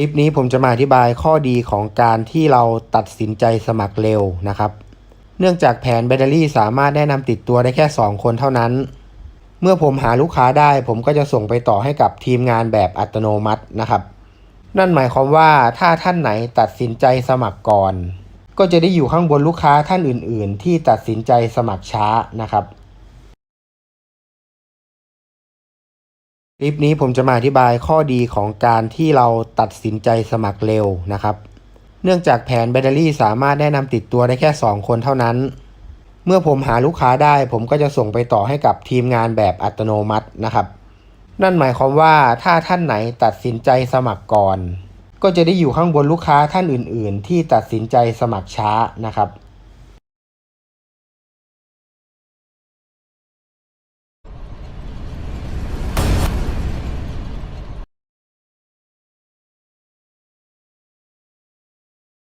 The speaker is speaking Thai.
ลิปนี้ผมจะมาอธิบายข้อดีของการที่เราตัดสินใจสมัครเร็วนะครับ เนื่องจากแผนแบตเตอรี่สามารถแนะนำติดตัวได้แค่ 2 คนเท่านั้น เมื่อผมหาลูกค้าได้ผมก็จะส่งไปต่อให้กับทีมงานแบบอัตโนมัตินะครับ นั่นหมายความว่าถ้าท่านไหนตัดสินใจสมัครก่อน ก็จะได้อยู่ข้างบนลูกค้าท่านอื่น ๆ ที่ตัดสินใจสมัครช้านะครับ คลิปนี้ผมจะมาอธิบายข้อดีของการที่เราตัดสินใจสมัครเร็วนะครับ เนื่องจากแผนแบตเตอรี่สามารถแนะนำติดตัวได้แค่ 2 คนเท่านั้น เมื่อผมหาลูกค้าได้ ผมก็จะส่งไปต่อให้กับทีมงานแบบอัตโนมัตินะครับ นั่นหมายความว่าถ้าท่านไหนตัดสินใจสมัครก่อน ก็จะได้อยู่ข้างบนลูกค้าท่านอื่น ๆ ที่ตัดสินใจสมัครช้านะครับ